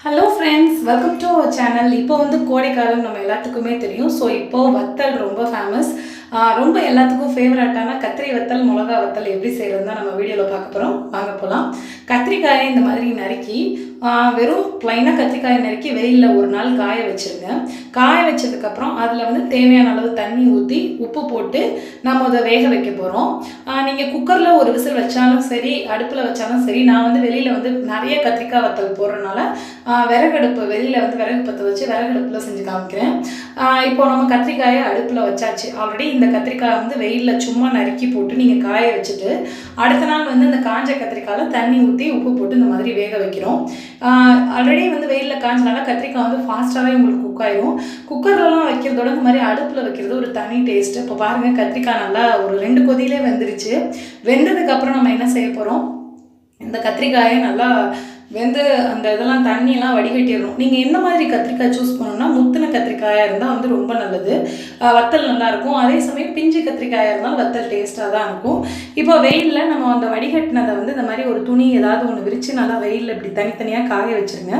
Hello friends welcome to our channel இப்போ வந்து கோடைக்காலம் நம்ம எல்லாத்துக்குமே தெரியும். ஸோ இப்போ வத்தல் ரொம்ப ஃபேமஸ் ரொம்ப எல்லாத்துக்கும் ஃபேவரட்டான கத்திரி வத்தல் மிளகா வத்தல் எப்படி செய்கிறது தான் நம்ம வீடியோவில் பார்க்க போகிறோம் வாங்க போகலாம் கத்திரிக்காயை இந்த மாதிரி நறுக்கி வெறும் ப்ளைனாக கத்திரிக்காயை நறுக்கி வெயிலில் ஒரு நாள் காய வச்சுருங்க. காய வச்சதுக்கப்புறம் அதில் வந்து தேவையான அளவு தண்ணி ஊற்றி உப்பு போட்டு நம்ம அதை வேக வைக்க போகிறோம் நீங்கள் குக்கரில் ஒரு விசில் வச்சாலும் சரி அடுப்பில் வச்சாலும் சரி நான் வந்து வெளியில் வந்து நிறைய கத்திரிக்காய் வத்தல் போடுறதுனால விறகடுப்பு வெளியில் வந்து விறகு பற்ற வச்சு விறகடுப்பில் செஞ்சு காமிக்கிறேன். இப்போ நம்ம கத்திரிக்காயை அடுப்பில் வச்சாச்சு. ஆல்ரெடி இந்த கத்திரிக்காய் வந்து வெயிலில் சும்மா நறுக்கி போட்டு நீங்கள் காய வச்சுட்டு அடுத்த நாள் வந்து இந்த காஞ்ச கத்திரிக்காயில் தண்ணி ஊற்றி உப்பு போட்டு இந்த மாதிரி வேக வைக்கிறோம். ஆல்ரெடி வந்து வெயிலில் காஞ்சனால கத்திரிக்காய் வந்து ஃபாஸ்ட்டாகவே உங்களுக்கு குக் ஆயிரும். குக்கர்லலாம் வைக்கிறதோட இந்த மாதிரி அடுப்பில் வைக்கிறது ஒரு தனி டேஸ்ட்டு இப்போ பாருங்கள் கத்திரிக்காய் நல்லா ஒரு ரெண்டு கொதியிலே வெந்துருச்சு. வெந்ததுக்கப்புறம் நம்ம என்ன செய்ய போகிறோம் இந்த கத்திரிக்காயை நல்லா வெந்து அந்த இதெல்லாம் தண்ணியெல்லாம் வடிகட்டிடணும். நீங்கள் என்ன மாதிரி கத்திரிக்காய் சூஸ் பண்ணணும்னா முத்து கத்திரிக்காயாக இருந்தால் வந்து ரொம்ப நல்லது. வத்தல் நல்லாயிருக்கும் அதே சமயம் பிஞ்சு கத்திரிக்காயாக இருந்தால் வத்தல் டேஸ்ட்டாக தான் இருக்கும். இப்போ வெயிலில் நம்ம அந்த வடிகட்டினதை வந்து இந்த மாதிரி ஒரு துணி ஏதாவது ஒன்று விரித்து நல்லா வெயிலில் இப்படி தனித்தனியாக காய வச்சுருங்க.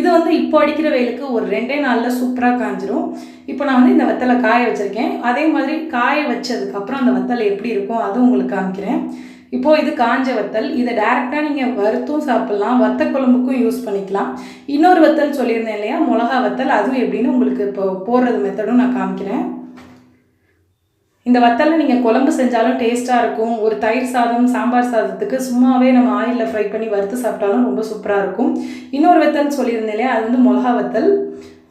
இது வந்து இப்போ அடிக்கிற வெயிலுக்கு ஒரு ரெண்டே நாளில் சூப்பராக காஞ்சிரும். இப்போ நான் வந்து இந்த வத்தலை காய வச்சுருக்கேன். அதே மாதிரி காய வச்சதுக்கப்புறம் அந்த வத்தலை எப்படி இருக்கும் அதுவும் உங்களுக்கு காமிக்கிறேன். இப்போது இது காஞ்ச வத்தல். இதை டேரெக்டாக நீங்கள் வறுத்தும் சாப்பிட்லாம். வத்த குழம்புக்கும் யூஸ் பண்ணிக்கலாம். இன்னொரு வத்தல் சொல்லியிருந்தேன் இல்லையா? மிளகா வத்தல். அதுவும் எப்படின்னு உங்களுக்கு இப்போ போடுறது மெத்தடும் நான் காமிக்கிறேன். இந்த வத்தலில் நீங்கள் குழம்பு செஞ்சாலும் டேஸ்ட்டாக இருக்கும். ஒரு தயிர் சாதம் சாம்பார் சாதத்துக்கு சும்மாவே நம்ம ஆயிலில் ஃப்ரை பண்ணி வறுத்து சாப்பிட்டாலும் ரொம்ப சூப்பராக இருக்கும். இன்னொரு வத்தல் சொல்லியிருந்தேன் இல்லையா? அது வந்து மிளகா வத்தல்.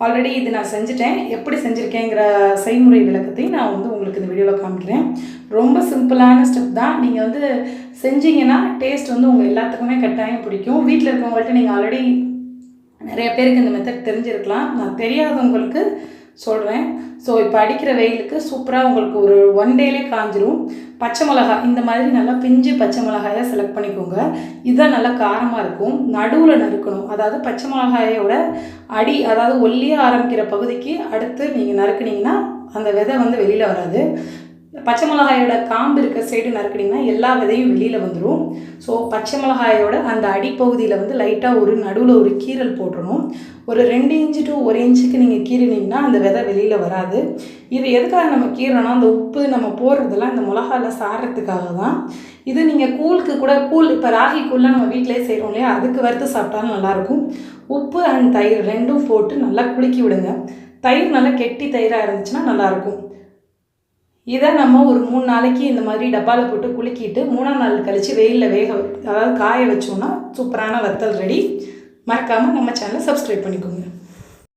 ஆல்ரெடி இது நான் செஞ்சுட்டேன். எப்படி செஞ்சுருக்கேங்கிற செய்முறை விளக்கத்தையும் நான் வந்து உங்களுக்கு இந்த வீடியோவில் காமிக்கிறேன். ரொம்ப சிம்பிளான ஸ்டெப் தான். நீங்கள் வந்து செஞ்சீங்கன்னா டேஸ்ட் வந்து உங்கள் எல்லாத்துக்குமே கட்டாயம் பிடிக்கும். வீட்டில் இருக்கவங்கள்ட்ட நீங்கள் ஆல்ரெடி நிறைய பேருக்கு இந்த மெத்தட் தெரிஞ்சிருக்கலாம். நான் தெரியாதவங்களுக்கு சொல்கிறேன் ஸோ இப்போ அடிக்கிற வெயிலுக்கு சூப்பராக உங்களுக்கு ஒரு ஒன் டேலே காஞ்சிரும். பச்சை மிளகா இந்த மாதிரி நல்லா பிஞ்சு பச்சை மிளகாயை செலக்ட் பண்ணிக்கோங்க. இதுதான் நல்லா காரமாக இருக்கும். நடுவில் நறுக்கணும். அதாவது பச்சை மிளகாயோட அடி அதாவது ஒல்லியாக ஆரம்பிக்கிற பகுதிக்கு அடுத்து நீங்கள் நறுக்குனீங்கன்னா அந்த விதை வந்து வெளியில் வராது. பச்சை மிளகாயோட காம்பு இருக்க சைடு நறுக்குனீங்கன்னா எல்லா விதையும் வெளியில் வந்துடும் ஸோ பச்சை மிளகாயோட அந்த அடிப்பகுதியில் வந்து லைட்டாக ஒரு நடுவில் ஒரு கீரல் போட்டுடணும் ஒரு ரெண்டு இன்ச்சு டு ஒரு இன்ச்சுக்கு நீங்கள் கீறினீங்கன்னா அந்த விதை வெளியில் வராது. இது எதுக்காக நம்ம கீறணும் அந்த உப்பு நம்ம போடுறதெல்லாம் இந்த மிளகாவில் சாடுறதுக்காக தான். இது நீங்கள் கூழுக்கு கூட கூழ் இப்போ ராகி கூழ்லாம் நம்ம வீட்டிலே செய்கிறோம் இல்லையா? அதுக்கு வறுத்து சாப்பிட்டாலும் நல்லாயிருக்கும். உப்பு அண்ட் தயிர் ரெண்டும் போட்டு நல்லா குலுக்கி விடுங்க. தயிர் நல்லா கெட்டி தயிராக இருந்துச்சுன்னா நல்லாயிருக்கும். இதை நம்ம ஒரு மூணு நாளைக்கு இந்த மாதிரி டப்பாவில் போட்டு குலுக்கிட்டு மூணாம் நாள் கழித்து வெயிலில் வேக அதாவது காய வச்சோன்னா சூப்பரான வத்தல் ரெடி. மறக்காமல் நம்ம சேனலை சப்ஸ்கிரைப் பண்ணிக்கோங்க.